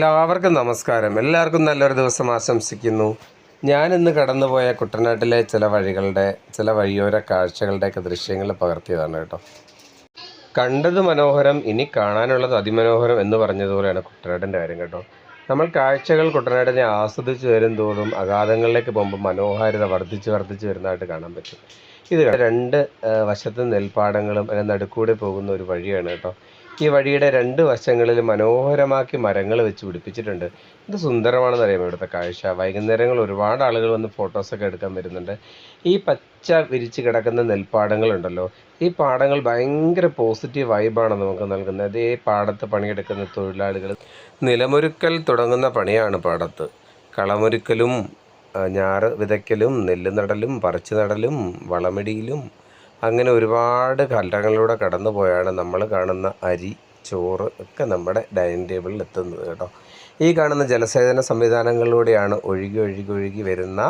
എല്ലാവർക്കും നമസ്കാരം. എല്ലാവർക്കും നല്ലൊരു ദിവസം ആശംസിക്കുന്നു. ഞാനിന്ന് കടന്നുപോയ കുട്ടനാട്ടിലെ ചില വഴികളുടെ ചില വഴിയോര കാഴ്ചകളുടെയൊക്കെ ദൃശ്യങ്ങൾ പകർത്തിയതാണ് കേട്ടോ. കണ്ടത് മനോഹരം ഇനി കാണാനുള്ളത് അതിമനോഹരം എന്ന് പറഞ്ഞതുപോലെയാണ് കുട്ടനാടിന്റെ കാര്യം കേട്ടോ. നമ്മൾ കാഴ്ചകൾ കുട്ടനാടിനെ ആസ്വദിച്ച് വരും തോറും അഗാധങ്ങളിലേക്ക് പോകുമ്പോൾ മനോഹാരിത വർദ്ധിച്ച് വർദ്ധിച്ച് വരുന്നതായിട്ട് കാണാൻ പറ്റും. ഇത് രണ്ട് വശത്ത് നെൽപ്പാടങ്ങളും അതിന് നടുക്കൂടെ പോകുന്ന ഒരു വഴിയാണ് കേട്ടോ. ഈ വഴിയുടെ രണ്ട് വശങ്ങളിൽ മനോഹരമാക്കി മരങ്ങൾ വെച്ച് പിടിപ്പിച്ചിട്ടുണ്ട്. ഇത് സുന്ദരമാണെന്ന് അറിയാം ഇവിടുത്തെ കാഴ്ച. വൈകുന്നേരങ്ങൾ ഒരുപാട് ആളുകൾ വന്ന് ഫോട്ടോസൊക്കെ എടുക്കാൻ വരുന്നുണ്ട്. ഈ പച്ച വിരിച്ച് കിടക്കുന്ന നെൽപ്പാടങ്ങളുണ്ടല്ലോ. ഈ പാടങ്ങൾ ഭയങ്കര പോസിറ്റീവ് വൈബാണ് നമുക്ക് നൽകുന്നത്. അതേ പാടത്ത് പണിയെടുക്കുന്ന തൊഴിലാളികൾ നിലമൊരുക്കൽ തുടങ്ങുന്ന പണിയാണ് പാടത്ത്. കളമൊരുക്കലും ഞാറ് വിതയ്ക്കലും നെല്ല് നടലും പറിച്ചു നടലും വളമിടിയിലും അങ്ങനെ ഒരുപാട് ഘട്ടങ്ങളിലൂടെ കടന്നു പോയാണ് നമ്മൾ കാണുന്ന അരി ചോറ് ഒക്കെ നമ്മുടെ ഡൈനിങ് ടേബിളിൽ എത്തുന്നത് കേട്ടോ. ഈ കാണുന്ന ജലസേചന സംവിധാനങ്ങളിലൂടെയാണ് ഒഴുകി ഒഴുകി ഒഴുകി വരുന്ന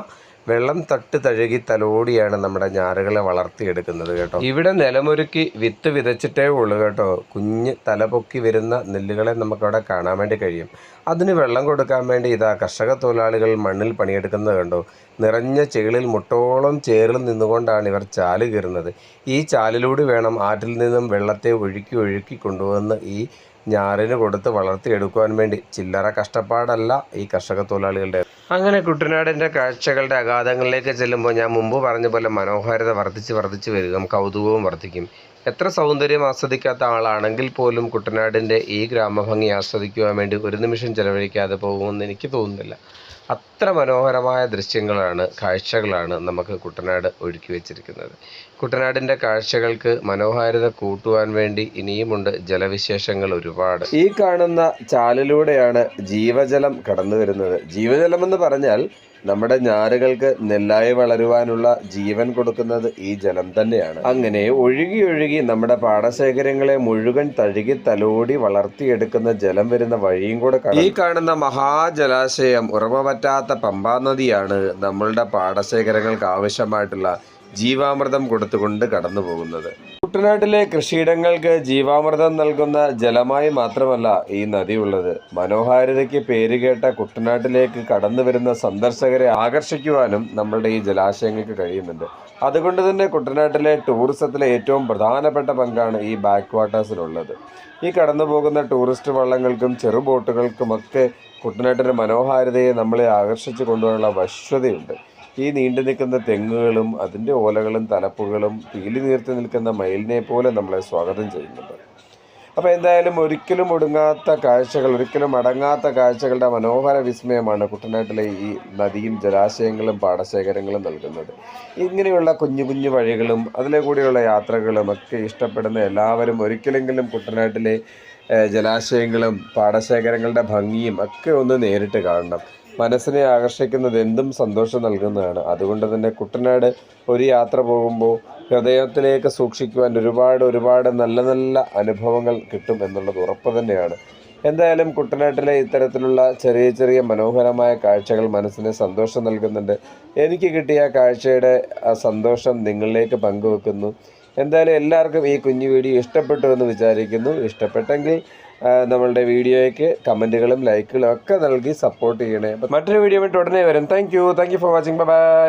വെള്ളം തട്ട് തഴുകി തലോടിയാണ് നമ്മുടെ ഞാറുകളെ വളർത്തിയെടുക്കുന്നത് കേട്ടോ. ഇവിടെ നിലമൊരുക്കി വിത്ത് വിതച്ചിട്ടേ ഉള്ളൂ കേട്ടോ. കുഞ്ഞ് തലപൊക്കി വരുന്ന നെല്ലുകളെ നമുക്കവിടെ കാണാൻ വേണ്ടി കഴിയും. അതിന് വെള്ളം കൊടുക്കാൻ വേണ്ടി ഇതാ കർഷക തൊഴിലാളികൾ മണ്ണിൽ പണിയെടുക്കുന്നത് കണ്ടോ? നിറഞ്ഞ ചേളിൽ മുട്ടോളം ചേറിൽ നിന്നുകൊണ്ടാണ് ഇവർ ചാൽ കീറുന്നത്. ഈ ചാലിലൂടെ വേണം ആറ്റിൽ നിന്നും വെള്ളത്തെ ഒഴുക്കി ഒഴുക്കി കൊണ്ടുവന്ന് ഈ ഞാറിന് കൊടുത്ത് വളർത്തിയെടുക്കുവാൻ വേണ്ടി. ചില്ലറ കഷ്ടപ്പാടല്ല ഈ കർഷക തൊഴിലാളികളുടെ അങ്ങനെ കുട്ടനാടിന്റെ കാഴ്ചകളുടെ അഗാധങ്ങളിലേക്ക് ചെല്ലുമ്പോൾ ഞാൻ മുമ്പ് പറഞ്ഞ പോലെ മനോഹാരിത വർദ്ധിച്ച് വർദ്ധിച്ച് വരിക കൗതുകവും വർദ്ധിക്കും. എത്ര സൗന്ദര്യം ആസ്വദിക്കാത്ത ആളാണെങ്കിൽ പോലും കുട്ടനാടിന്റെ ഈ ഗ്രാമഭംഗി ആസ്വദിക്കുവാൻ വേണ്ടി ഒരു നിമിഷം ചെലവഴിക്കാതെ പോകുമെന്ന് എനിക്ക് തോന്നുന്നില്ല. അത്ര മനോഹരമായ ദൃശ്യങ്ങളാണ് കാഴ്ചകളാണ് നമുക്ക് കുട്ടനാട് ഒരുക്കി വെച്ചിരിക്കുന്നത്. കുട്ടനാടിന്റെ കാഴ്ചകൾക്ക് മനോഹാരിത കൂട്ടുവാൻ വേണ്ടി ഇനിയുമുണ്ട് ജലവിശേഷങ്ങൾ ഒരുപാട്. ഈ കാണുന്ന ചാലിലൂടെയാണ് ജീവജലം കടന്നു വരുന്നത്. ജീവജലം എന്ന് പറഞ്ഞാൽ നമ്മുടെ ഞാറുകൾക്ക് നെല്ലായി വളരുവാനുള്ള ജീവൻ കൊടുക്കുന്നത് ഈ ജലം തന്നെയാണ്. അങ്ങനെ ഒഴുകി ഒഴുകി നമ്മുടെ പാടശേഖരങ്ങളെ മുഴുവൻ തഴുകി തലോടി വളർത്തിയെടുക്കുന്ന ജലം വരുന്ന വഴിയും കൂടെ ഈ കാണുന്ന മഹാജലാശയം ഉറവ പറ്റാത്ത പമ്പാ നദിയാണ് നമ്മളുടെ പാടശേഖരങ്ങൾക്ക് ആവശ്യമായിട്ടുള്ള ജീവാമൃതം കൊടുത്തുകൊണ്ട് കടന്നു പോകുന്നത് കുട്ടനാട്ടിലെ കൃഷിയിടങ്ങൾക്ക് ജീവാമൃതം നൽകുന്ന ജലമായി മാത്രമല്ല ഈ നദി ഉള്ളത്. മനോഹാരിതയ്ക്ക് പേരുകേട്ട കുട്ടനാട്ടിലേക്ക് കടന്നു വരുന്ന സന്ദർശകരെ ആകർഷിക്കുവാനും നമ്മളുടെ ഈ ജലാശയങ്ങൾക്ക് കഴിയുന്നുണ്ട്. അതുകൊണ്ട് തന്നെ കുട്ടനാട്ടിലെ ടൂറിസത്തിലെ ഏറ്റവും പ്രധാനപ്പെട്ട പങ്കാണ് ഈ ബാക്ക് വാട്ടേഴ്സിനുള്ളത് ഈ കടന്നു പോകുന്ന ടൂറിസ്റ്റ് വള്ളങ്ങൾക്കും ചെറുബോട്ടുകൾക്കുമൊക്കെ കുട്ടനാട്ടിലെ മനോഹാരിതയെ നമ്മളെ ആകർഷിച്ചു കൊണ്ടുപോകാനുള്ള വശ്വതയുണ്ട്. ഈ നീണ്ടു നിൽക്കുന്ന തെങ്ങുകളും അതിന്റെ ഓലകളും തലപ്പുകളും പീലി നീർത്തി നിൽക്കുന്ന മയിലിനെ പോലെ നമ്മളെ സ്വാഗതം ചെയ്യുന്നുണ്ട്. അപ്പോൾ എന്തായാലും ഒരിക്കലും ഒടുങ്ങാത്ത കാഴ്ചകൾ ഒരിക്കലും അടങ്ങാത്ത കാഴ്ചകളുടെ മനോഹര വിസ്മയമാണ് കുട്ടനാട്ടിലെ ഈ നദിയും ജലാശയങ്ങളും പാടശേഖരങ്ങളും നൽകുന്നത്. ഇങ്ങനെയുള്ള കുഞ്ഞു കുഞ്ഞു വഴികളും അതിലെ കൂടിയുള്ള യാത്രകളും ഒക്കെ ഇഷ്ടപ്പെടുന്ന എല്ലാവരും ഒരിക്കലെങ്കിലും കുട്ടനാട്ടിലെ ജലാശയങ്ങളും പാടശേഖരങ്ങളുടെ ഭംഗിയും ഒക്കെ ഒന്ന് നേരിട്ട് കാണണം. മനസ്സിനെ ആകർഷിക്കുന്നത് എന്തും സന്തോഷം നൽകുന്നതാണ്. അതുകൊണ്ട് തന്നെ കുട്ടനാട് ഒരു യാത്ര പോകുമ്പോൾ ഹൃദയത്തിലേക്ക് സൂക്ഷിക്കുവാൻ ഒരുപാട് ഒരുപാട് നല്ല നല്ല അനുഭവങ്ങൾ കിട്ടും എന്നുള്ളത് ഉറപ്പ് തന്നെയാണ്. എന്തായാലും കുട്ടനാട്ടിലെ ഇത്തരത്തിലുള്ള ചെറിയ ചെറിയ മനോഹരമായ കാഴ്ചകൾ മനസ്സിന് സന്തോഷം നൽകുന്നുണ്ട്. എനിക്ക് കിട്ടിയ കാഴ്ചയുടെ സന്തോഷം നിങ്ങളിലേക്ക് പങ്കുവെക്കുന്നു. എന്തായാലും എല്ലാവർക്കും ഈ കുഞ്ഞു വീഡിയോ ഇഷ്ടപ്പെട്ടു എന്ന് വിചാരിക്കുന്നു. ഇഷ്ടപ്പെട്ടെങ്കിൽ നമ്മളുടെ വീഡിയോയ്ക്ക് കമന്റുകളും ലൈക്കുകളും ഒക്കെ നൽകി സപ്പോർട്ട് ചെയ്യണേ. മറ്റൊരു വീഡിയോ ഉടനെ വരും. Thank you thank you for watching bye